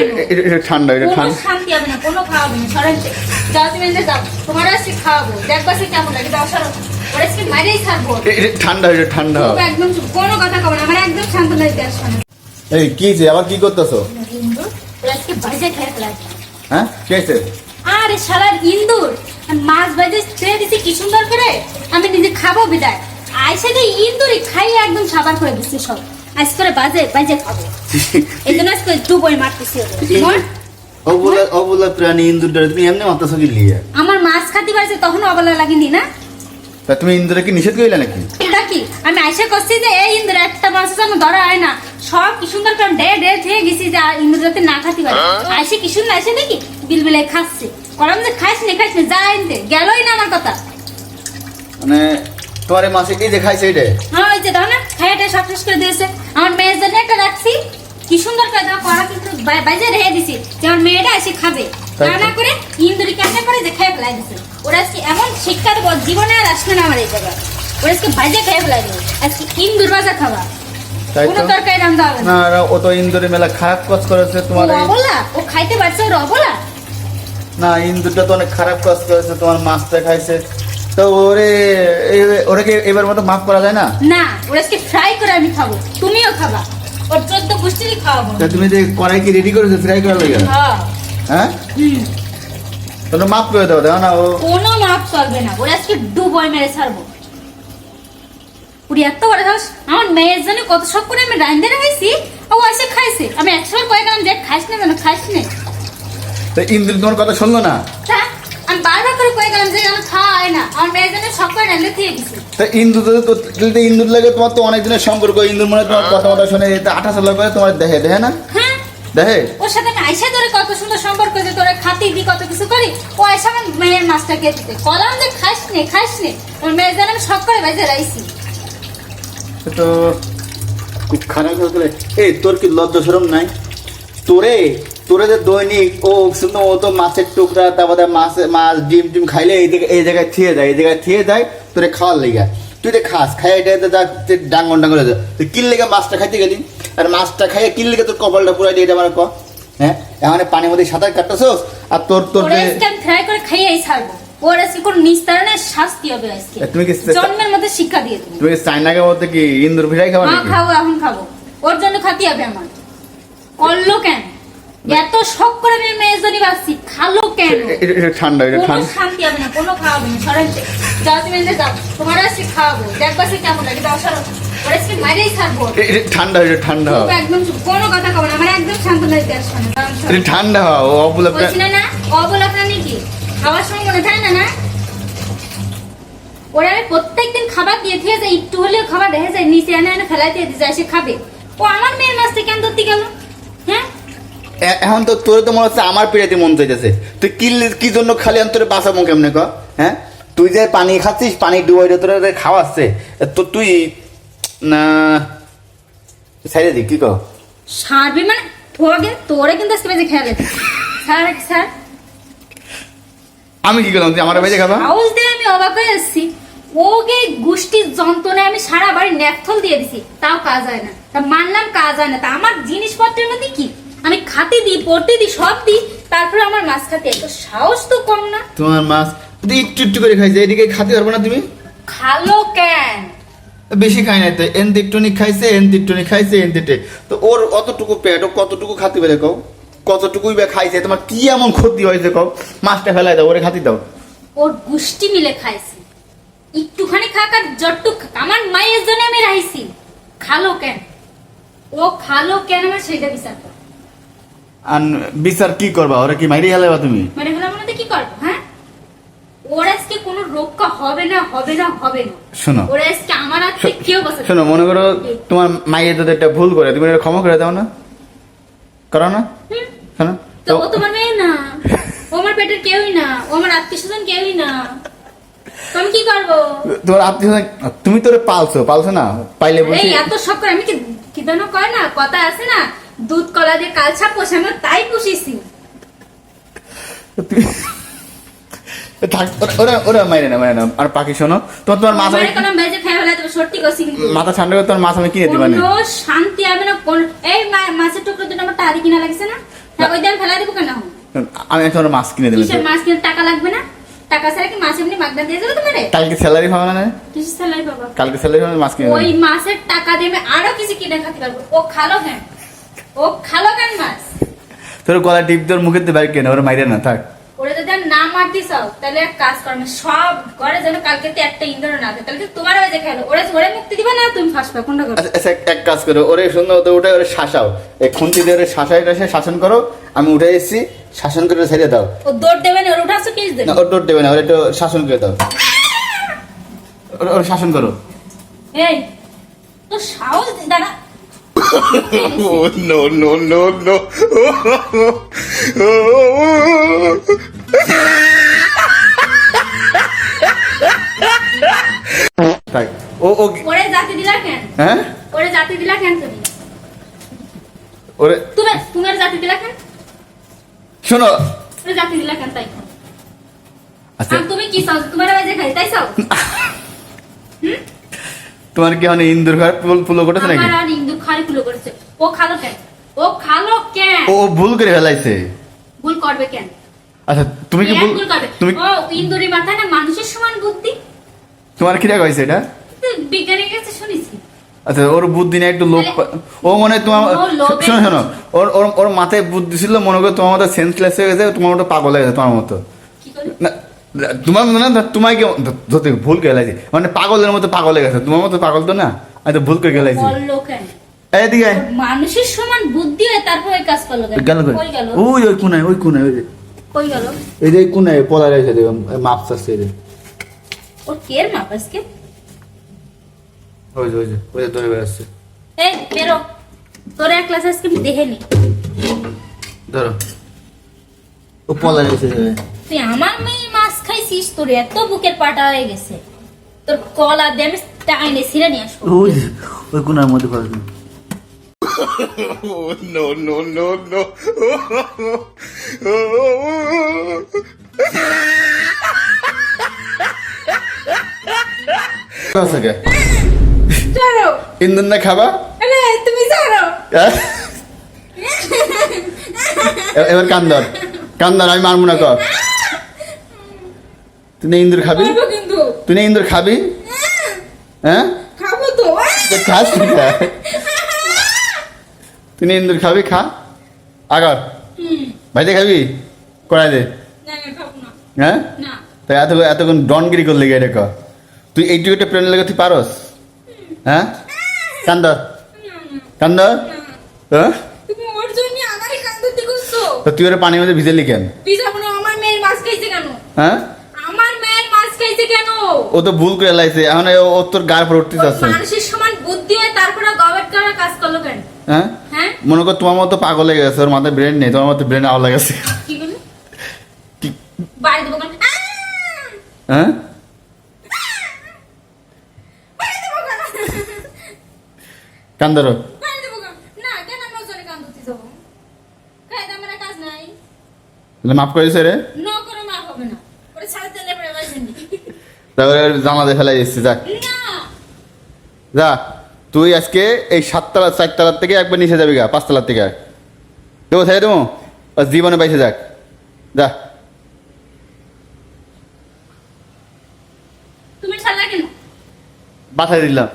কেন? এটা এটা ঠান্ডা এটা ঠান্ডা। শান্তি হবে না কোনো খাওয়াবে না। সরেন যাও তুমি এনে যাও তোমার আজকে খাওয়াবো। দেখবা সে কেমন লাগে যাও সরো। ওরা আজকে মাইরেই ছাড়বো। ঠান্ডা এটা ঠান্ডা। চুপ, একদম কোনো কথা কবে না আমার একদম শান্ত লাগতে আসবে না এই কি যে আবার কি করতেছো? আজকে বাজে খেয়ে ফেলাচ্ছে হ্যাঁ কি আরে শালার ইন্দুর মাছ বাজে ছেড়ে দিছি কি সুন্দর করে? আমি নিজে খাব বিদায়। আইসে যে ইন্দুরই খাইয়ে একদম সাবার করে দিচ্ছি সব। আজ করে বাজে বাজে খাব। এই জন্য আজকে ডুবোই মারতেছি অবলা অবলা প্রাণী ইন্দুর তুমি এমনি লিয়ে? আমার মাছ খাতে পারছে তখন অবলা লাগেনি না? তা তুমি ইন্দুরে কি নিষেধ করিলে নাকি? এটা কি? আমি আইসা করছি যে এই ইন্দুর একটা মাছ ধরা হয় না। সব কি সুন্দর করে ডে ডে থেকে গেছি যে ইন্দুর যাতে না খাতে পারে আইসে কি সুন্দর আইসে নাকি? বিল বিলে খাচ্ছে। কলাম যে খাইস নি খাইস নি যা গেলই না আমার কথা। মানে তোমার মাসে এই যে খাইছে এটা হ্যাঁ ওই যে দাও না খাইটা সব শেষ করে দিয়েছে। আমার মেয়ের জন্য একটা রাখছি। কি সুন্দর করে দাও করা কিন্তু বাইরে রেখে দিছি যে আমার মেয়েটা এসে খাবে। তাই তো। তা। না করে ইন্দুরি কেমনে করে যে খেয়ে ফেলাই দিছে ওরা আজকে এমন শিক্ষা দেবো জীবনে আর আসবে না আমার এই জায়গায়। ওরা আজকে ভাজে খেয়ে ফেলাই দেবো। আজকে ইন্দুর ভাজা খাওয়া কোনো তরকারি রান্না হবে না। না ও তো ইন্দুরে মেলা খারাপ কাজ করেছে তোমার অবলা? ও খাইতে পারছে ওর অবলা? না ইন্দুরটা তো অনেক খারাপ কাজ করেছে তোমার মাছটা খাইছে। তো ওরে এ- ওরে কি এবার মতো মাফ করা যায় না? না ওরা আজকে ফ্রাই করে আমি খাব। তুমিও খাবা। ওর চোদ্দ পুষ্টিরই খাওয়াবো। তা তুমি যে কড়াই কি রেডি করেছ ফ্রাই করার লাগে? হ্যাঁ। হ্যাঁ? তোমরা মাফ করে দাও দেখো না ও কোনো মাপ চলবে না। ওরা আজকে ডুবই মেরে ছাড়বো। পুরি এত বড় সাহস। আমার মেয়ের জন্য কত শখ করে আমি রান্ধে রেখেছি ও এসে খাইছে। আমি একশো বার কয়ে গেলাম যে খাইস না যেন খাইস না। তো ইন্দুর তোমার কথা শুনলো না? আমি করে কয়ে গেলাম যে যেন খাওয়া না। আমার মেয়ের জন্য শখ করে রান্ধে খেয়ে গেছি। তা ইন্দুর তো তো- তো ইন্দুর লাগে তোমার তো অনেক দিনের সম্পর্ক। ইন্দুর মনে তোমার কথা কথা শুনে তা আঠা চালা করে তোমার দেখে দেখে না? হ্যাঁ। দেখে ওর সাথে আমি আইসা ধরে কত সুন্দর সম্পর্ক যে তোরা খাতি দি কত কিছু করি ও আইসা আমার মেয়ের মাছটা খেয়ে দিতে। কলাম যে নে নে। আমার মেয়ের জন্য আমি শখ করে বাইজে রাইছি। তো খুব খারাপ হয়ে গেলে। এই তোর কি লজ্জা সরম নাই? তোরে তোরে যে দৈনিক ও শুনো ও তো মাছের টুকরা তারপরে মাছ মাছ ডিম টিম খাইলে এই জায়গায় এই জায়গায় থিয়ে যায় এই জায়গায় থিয়ে যায় তোরে খাওয়ার লেগে। তুই তো খাস খাই এটা যা ডাঙ্গন ডাঙ্গন হয়ে যায়। তুই কিল লেগে মাছটা খাইতে গেলি? আর মাছটা খাইয়ে কিল লেগে তোর কপালটা পুরাই দিয়ে এটা আমার ক? হ্যাঁ? এখন পানির মধ্যে সাঁতার কাটতেছোস? আর তোর তোর যে ফ্রাই করে খাইয়েই ছাড়বো। ওর আজকে কোনো নিস্তারণের শাস্তি হবে আজকে। তুমি কি জন্মের মধ্যে শিক্ষা দিয়ে দেবো তুমি চাইনাকে মধ্যে কি ইন্দুর ফিরাই খাবার মা নাকি? খাব এখন খাব। ওর জন্য খাতি হবে আমার। করল কেন? এত শখ করে আমি জন্য বাঁচছি খালো কেন? এটা ঠান্ডা এটা ঠান্ডা। শান্তি হবে না কোনো খাওয়াবে না। সরেন তোমার আজকে খাওয়াবো। দেখবা সে কেমন লাগে যাও সরো। ওর আজকে মাইরেই ছাড়বো এটা ঠান্ডা এটা ঠান্ডা। চুপ, একদম কোনো কথা কবে না। আমার একদম শান্ত লাগতে আসবে না এটা ঠান্ডা হওয়া ও অবুলা না না অবলা প্রাণী কি? খাওয়ার সময় মনে থাকে না না? ওরা আমি প্রত্যেকদিন খাবার দিয়ে দিয়ে যায় একটু হলেও খাবার দেখে যায় নিচে এনে এনে ফেলাই দিয়ে যায় সে খাবে। ও আমার মেয়ের মাছটা কেন ধরতে গেল? এখন তো তোর তো মনে হচ্ছে আমার পিড়াতে মন চাইতেছে। তুই কি কি জন্য খালি অন্তরে বাঁচাবো কেমনে ক? হ্যাঁ? তুই যে পানি খাচ্ছিস পানি ডুবাই তোরা খাওয়াচ্ছে তো তুই না সাইডে দি কি কো? সারবি মানে? তোকে তোরে কিন্তু আজকে বেজে খেয়াল স্যার স্যার। আমি কি করলাম? তুই আমার বেজে খাবা? হাউস দিয়ে আমি অবাক হয়ে এসেছি ওকে গোষ্ঠীর যন্ত্রণায় আমি সারা বাড়ি ন্যাকথল দিয়ে দিছি তাও কাজ হয় না। তা মানলাম কাজ হয় না। তা আমার জিনিসপত্রের মধ্যে কি? আমি খাতে দিই পড়তে দিই সব দিই তারপরে আমার মাছ খাতে এত সাহস তো কম না। তোমার মাছ তুই একটু একটু করে খাইছে এদিকে খাতে পারব না তুমি? খালো কেন? বেশি খাই নাই তো এন দিকটনি খাইছে এন দিকটনি খাইছে এন তো। ওর অতটুকু পেট ও কতটুকু খাতে পেরে কও? কতটুকুই বা খাইছে তোমার কি এমন ক্ষতি হয়েছে কও? মাছটা ফেলাই দাও ওরে খাতি দাও। ওর গোষ্ঠী মিলে খাইছি। একটুখানি খাক আর জট্টু খাক। আমার মায়ের জন্য আমি রাইছি। খালো কেন? ও খালো কেন আমার সেটা বিচার কর। বিচার কি করবা? ওরা কি মাইরে গেলে তুমি? মানে হলো আমাদের কি করব হ্যাঁ? ওর আজকে কোনো রক্ষা হবে না হবে না হবে না। শোনো। ওরা আজকে আমার হাত কেউ বসে শোনো মনে করো তোমার মায়ের যদি একটা ভুল করে তুমি এটা ক্ষমা করে দাও না? করো না? শোনো তো ও তোমার মেয়ে না। ও আমার পেটের কেউই না। ও আমার আত্মীয় স্বজন কেউই না। তো কি করব? তোমার আত্মীয় তুমি তোরে পালছো পালছো না? পাইলে বলছি এত শখ করে আমি কি কি যেন কয় না কথা আছে না দুধ কলা দিয়ে কালছা পোষে আমি তাই পুষিছি। ওরা- ওরা ওরা মাইরে না মাইরে না। আর পাখি শোনো তোমার তোমার মাথা কোনো বেজে খেয়ে ফেলে তুমি সত্যি করছি মাথা ঠান্ডা করে তোমার মাছ আমি কিনে দিবা না। শান্তি হবে না কোন এই মাছের টুকরো দুটো আমার টারি কিনা লাগছে না? তা ওই দিয়ে ফেলা দেবো কেন? আমি এখন মাছ কিনে দিলাম কিসের মাছ কিনে টাকা লাগবে না? টাকা ছাড়া কি মাছ এমনি মাগনা দিয়ে যাবে তোমারে? কালকে স্যালারি পাবো না কিসের স্যালারি পাবা? কালকে স্যালারি পাবো মাছ কিনে ওই মাছের টাকা দিয়ে আমি আরও কিছু কিনে খেতে পারব। ও খালো কেন ও খালো কেন মাছ? তোর গলা টিপ তোর কেন ওর মাইরে না থাক। ওরে যদি আর না মারতে চাও তাহলে এক কাজ করবে সব ঘরে যেন কালকে তো একটা ইন্ধন না থাকে তাহলে তোমার ওই যে খেলো। ওরে ওরে মুক্তি দিবে না তুমি ফাঁসবে কোনটা করবে? আচ্ছা আচ্ছা, এক- কাজ করো ওরে সুন্দর মতো উঠে ওরে শাসাও। এই খুন্তি দিয়ে ওরে শাসাই টাসাই শাসন করো আমি উঠে এসেছি শাসন করে ছেড়ে দাও। ও দৌড় দেবে না ওর উঠাচ্ছ কিস দেবে? না ওর ডোর দেবে না ওরে একটু শাসন করে দাও। ওর- শাসন করো। এই তো সাহস দাঁড়া। Oh, no, no, no, no. তাই। ও ও ওরে জাতি দিলা কেন? হ্যাঁ? ওরে জাতি দিলা কেন তুমি? ওরে তুমি তুমি জাতি দিলা কেন? শোনো। ওরে জাতি দিলা কেন তাই? আচ্ছা। তুমি কি চাও? তোমার ওই যে খাই তাই চাও? তোমার কি মানে ইন্দুর ঘর ফুলো করেছে নাকি? আমার আর ইন্দু খালি ফুলো করেছে। ও খালো কেন? ও খালো কেন? ও ভুল করে ফেলাইছে। ভুল করবে কেন? আচ্ছা তুমি কি ভুল তুমি ও ইন্দুরি মাথায় না মানুষের সমান বুদ্ধি? তোমার কি রাগ হয়েছে এটা? বিজ্ঞানীর কাছে শুনেছি। আচ্ছা ওর বুদ্ধি নিয়ে একটু লোক ও মনে তোমার শোনো শোনো। ওর ওর ওর মাথায় বুদ্ধি ছিল মনে করো তোমার মতো সেন্সলেস হয়ে গেছে তোমার মতো পাগল হয়ে গেছে তোমার মতো। না তোমার মতো না তোমায় কি ধরতে ভুল করে গেলাইছি। মানে পাগলের মতো পাগল হয়ে গেছে। তোমার মতো পাগল তো না? আমি তো ভুল করে গেলাইছি। এদিকে মানুষের সমান বুদ্ধি হয় তারপর ওই কাজ করল গেল? ওই ওই কোনায় ওই কোনায় ওই কই গেল? এই যে কোনায় পলা রেখে দেবে মাপ চাচ্ছে এই যে। ওর কের মাপ আজকে? ওই যে ওই যে ওই যে ধরে বেড়াচ্ছে এই বেরো। তোর এক ক্লাস আজকে আমি দেখে নি। ধরো। ও পলা রেখে দেবে তুই আমার মেয়ে মাছ তোর এত বুকের পাটা হয়ে গেছে। তোর কলা দিয়ে আমি টাইনে ছিঁড়ে নিয়ে আসব। ওই ওই কোনার মধ্যে. চলো না খাবা তুমি চলো? এবার কান্দর কান্দর আমি মারবো না কর তুই না ইন্দুর খাবি? তুই না ইন্দুর খাবি? হ্যাঁ? খাব তো। খাস তুই না ইন্দুর খাবি খা। আগর। ভাইতে খাবি? করাই দে। হ্যাঁ? তাই এত এতক্ষণ ডনগিরি করলে গিয়ে কর তুই এইটুকু একটা প্লেন লেগে তুই পারস? হ্যাঁ? কান্দর। কান্দ হ্যাঁ? তুই ওরা পানির মধ্যে পিজা মনে হয় আমার মেয়ের মাছ খাইছে কেন হ্যাঁ আমার মেয়ের মাছ খাইছে কেন ও তো ভুল করে লাইছে এখন ও- তোর গার পর উঠতে যাচ্ছে মানুষের সমান বুদ্ধি হয় তারপরে গবেট করার কাজ করল কেন? হ্যাঁ? হ্যাঁ? মনে কর তোমার মতো পাগল হয়ে গেছে ওর মাথায় ব্রেন নেই তোমার মতো ব্রেন আওলা গেছে। কি বাড়ি দেবো হ্যাঁ? কান্দারো বাড়ি দেবো কেন? জামাতে ফেলাই দিচ্ছি যা। যা তুই আজকে এই সাততলা চারতলার থেকে একবার নিচে যাবি গা পাঁচতলার থেকে। দেবো থাই দেবো? জীবনে পাইছে যাক। যা। বাসায় দিলাম।